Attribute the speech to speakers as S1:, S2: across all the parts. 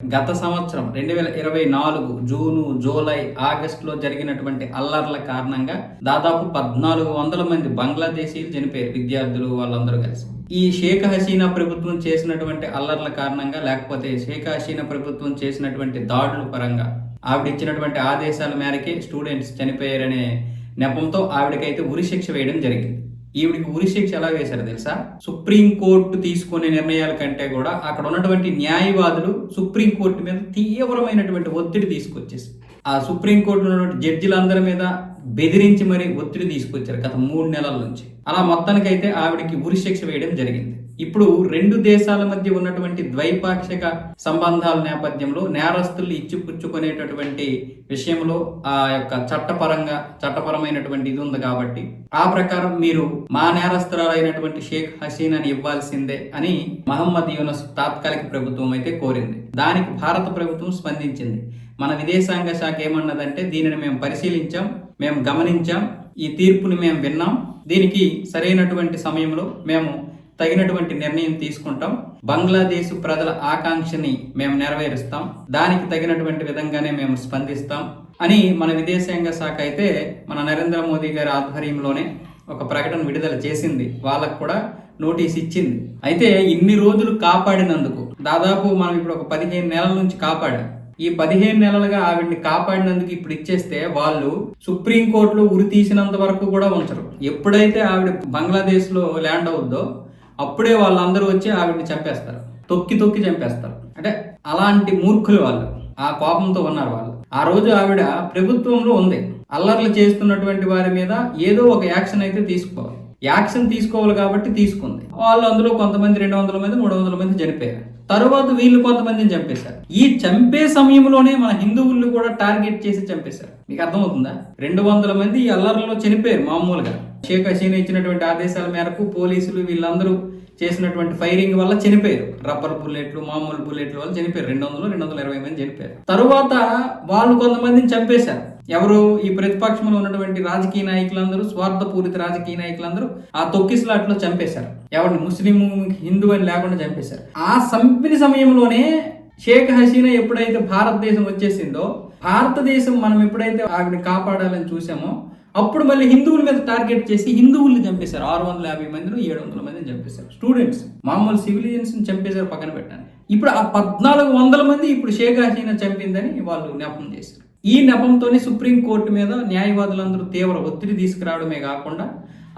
S1: గత సంవత్సరం రెండు వేల ఇరవై నాలుగు జూను జూలై ఆగస్టులో జరిగినటువంటి అల్లర్ల కారణంగా దాదాపు పద్నాలుగు వందల మంది బంగ్లాదేశీలు చనిపోయారు విద్యార్థులు వాళ్ళందరూ కలిసి. ఈ షేక్ హసీనా ప్రభుత్వం చేసినటువంటి అల్లర్ల కారణంగా లేకపోతే షేక్ హసీనా ప్రభుత్వం చేసినటువంటి దాడుల పరంగా ఆవిడ ఇచ్చినటువంటి ఆదేశాల మేరకే స్టూడెంట్స్ చనిపోయారనే నెపంతో ఆవిడకైతే ఉరిశిక్ష వేయడం జరిగింది. ఈవిడికి ఉరిశిక్ష ఎలా వేశారు తెలుసా? సుప్రీంకోర్టు తీసుకునే నిర్ణయాల కంటే కూడా అక్కడ ఉన్నటువంటి న్యాయవాదులు సుప్రీంకోర్టు మీద తీవ్రమైనటువంటి ఒత్తిడి తీసుకొచ్చేసి ఆ సుప్రీంకోర్టు ఉన్నటువంటి జడ్జిలందరి మీద బెదిరించి మరి ఒత్తిడి తీసుకొచ్చారు గత మూడు నెలల నుంచి. అలా మొత్తానికైతే ఉరి ఉరిశిక్ష వేయడం జరిగింది. ఇప్పుడు రెండు దేశాల మధ్య ఉన్నటువంటి ద్వైపాక్షిక సంబంధాల నేపథ్యంలో నేరస్తులు ఇచ్చిపుచ్చుకునేటటువంటి విషయంలో ఆ యొక్క చట్టపరంగా చట్టపరమైనటువంటి ఇది ఉంది కాబట్టి ఆ ప్రకారం మీరు మా నేరస్తురాలైనటువంటి షేక్ హసీనాని ఇవ్వాల్సిందే అని మహమ్మద్ యూనస్ తాత్కాలిక ప్రభుత్వం అయితే కోరింది. దానికి భారత ప్రభుత్వం స్పందించింది. మన విదేశాంగ శాఖ ఏమన్నదంటే దీనిని మేము పరిశీలించాం మేము గమనించాం ఈ తీర్పుని మేము విన్నాం దీనికి సరైనటువంటి సమయంలో మేము తగినటువంటి నిర్ణయం తీసుకుంటాం. బంగ్లాదేశ్ ప్రజల ఆకాంక్షని మేము నెరవేరుస్తాం. దానికి తగినటువంటి విధంగానే మేము స్పందిస్తాం. అని మన విదేశాంగ శాఖ అయితే మన నరేంద్ర మోదీ గారి ఆధ్వర్యంలోనే ఒక ప్రకటన విడుదల చేసింది. వాళ్ళకు కూడా నోటీస్ ఇచ్చింది. అయితే ఇన్ని రోజులు కాపాడినందుకు దాదాపు మనం ఇప్పుడు ఒక పదిహేను నెలల నుంచి కాపాడాం. ఈ పదిహేను నెలలుగా ఆవిడ్ని కాపాడినందుకు ఇప్పుడు ఇచ్చేస్తే వాళ్ళు సుప్రీంకోర్టులో ఉరి తీసినంత వరకు కూడా ఉంచరు. ఎప్పుడైతే ఆవిడ బంగ్లాదేశ్లో ల్యాండ్ అవుద్దో అప్పుడే వాళ్ళందరూ వచ్చి ఆవిడ్ని చంపేస్తారు. తొక్కి తొక్కి చంపేస్తారు. అంటే అలాంటి మూర్ఖులు వాళ్ళు. ఆ కోపంతో ఉన్నారు వాళ్ళు. ఆ రోజు ఆవిడ ప్రభుత్వంలో ఉంది. అల్లర్లు చేస్తున్నటువంటి వారి మీద ఏదో ఒక యాక్షన్ అయితే తీసుకోవాలి. యాక్షన్ తీసుకోవాలి కాబట్టి తీసుకుంది. వాళ్ళు అందులో కొంతమంది రెండు వందల మంది మూడు వందల మంది చనిపోయారు. తరువాత వీళ్ళు కొంతమందిని చంపేశారు. ఈ చంపే సమయంలోనే మన హిందువుల్ని కూడా టార్గెట్ చేసి చంపేశారు. మీకు అర్థమవుతుందా? రెండు వందల మంది ఈ అల్లర్లలో చనిపోయారు మామూలుగా. షేక్ హసీనా ఇచ్చినటువంటి ఆదేశాల మేరకు పోలీసులు వీళ్ళందరూ చేసినటువంటి ఫైరింగ్ వల్ల చనిపోయారు. రబ్బర్ బుల్లెట్లు మామూలు బుల్లెట్లు వల్ల చనిపోయారు. రెండు వందలు రెండు వందల ఇరవై మంది చనిపోయారు. తరువాత వాళ్ళు కొంతమందిని చంపేశారు. ఎవరు ఈ ప్రతిపక్షంలో ఉన్నటువంటి రాజకీయ నాయకులందరూ స్వార్థపూరిత రాజకీయ నాయకులందరూ ఆ తొక్కిసలాట్లో చంపేశారు. ఎవరిని? ముస్లిం హిందూ అని లేకుండా చంపేశారు. ఆ చంపిన సమయంలోనే షేక్ హసీనా ఎప్పుడైతే భారతదేశం వచ్చేసిందో భారతదేశం మనం ఎప్పుడైతే ఆవిడని కాపాడాలని చూసామో అప్పుడు మళ్ళీ హిందువుల మీద టార్గెట్ చేసి హిందువుల్ని చంపేశారు. ఆరు వందల యాభై మందిని ఏడు వందల మందిని చంపేశారు. స్టూడెంట్స్ మామూలు సివిలియన్స్ చంపేశారు పక్కన పెట్టాను ఇప్పుడు ఆ పద్నాలుగు వందల మంది ఇప్పుడు షేక్ హసీనా చంపిందని వాళ్ళు నెపం చేశారు. ఈ నెపంతోనే సుప్రీంకోర్టు మీద న్యాయవాదులందరూ తీవ్ర ఒత్తిడి తీసుకురావడమే కాకుండా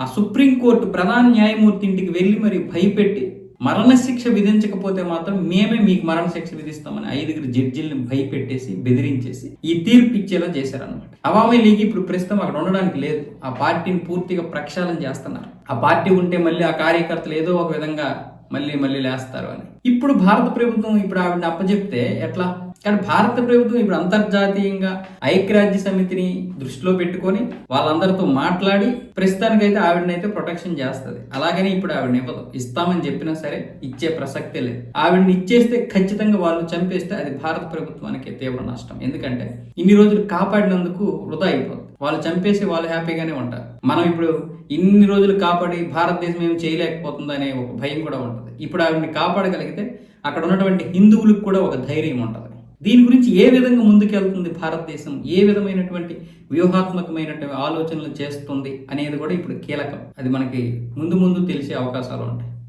S1: ఆ సుప్రీంకోర్టు ప్రధాన న్యాయమూర్తి ఇంటికి వెళ్ళి మరి భయపెట్టి మరణశిక్ష విధించకపోతే మాత్రం మేమే మీకు మరణశిక్ష విధిస్తామని ఐదుగురు జడ్జిల్ని భయపెట్టేసి బెదిరించేసి ఈ తీర్పు ఇచ్చేలా చేశారనమాట అవామీ లీగ్ ఇప్పుడు ప్రస్తుతం అక్కడ ఉండడానికి లేదు. ఆ పార్టీని పూర్తిగా ప్రక్షాళన చేస్తున్నారు. ఆ పార్టీ ఉంటే మళ్ళీ ఆ కార్యకర్తలు ఏదో ఒక విధంగా మళ్ళీ మళ్ళీ లేస్తారు అని. ఇప్పుడు భారత ప్రభుత్వం ఇప్పుడు ఆవిడని అప్పచెప్తే ఎట్లా? కానీ భారత ప్రభుత్వం ఇప్పుడు అంతర్జాతీయంగా ఐక్యరాజ్య సమితిని దృష్టిలో పెట్టుకొని వాళ్ళందరితో మాట్లాడి ప్రస్తుతానికైతే ఆవిడనైతే ప్రొటెక్షన్ చేస్తుంది. అలాగని ఇప్పుడు ఆవిడని ఇవ్వదు. ఇస్తామని చెప్పినా సరే ఇచ్చే ప్రసక్తే లేదు. ఆవిడని ఇచ్చేస్తే ఖచ్చితంగా వాళ్ళు చంపేస్తే అది భారత ప్రభుత్వానికి తీవ్ర నష్టం. ఎందుకంటే ఇన్ని రోజులు కాపాడినందుకు వృధా అయిపోతుంది వాళ్ళు చంపేసి వాళ్ళు హ్యాపీగానే ఉంటారు. మనం ఇప్పుడు ఇన్ని రోజులు కాపాడి భారతదేశం ఏమి చేయలేకపోతుంది అనే ఒక భయం కూడా ఉంటుంది. ఇప్పుడు ఆవిడని కాపాడగలిగితే అక్కడ ఉన్నటువంటి హిందువులకు కూడా ఒక ధైర్యం ఉంటుంది. దీని గురించి ఏ విధంగా ముందుకెళ్తుంది భారతదేశం? ఏ విధమైనటువంటి వ్యూహాత్మకమైనటువంటి ఆలోచనలు చేస్తుంది అనేది కూడా ఇప్పుడు కీలకం. అది మనకి ముందు ముందు తెలిసే అవకాశాలు ఉంటాయి.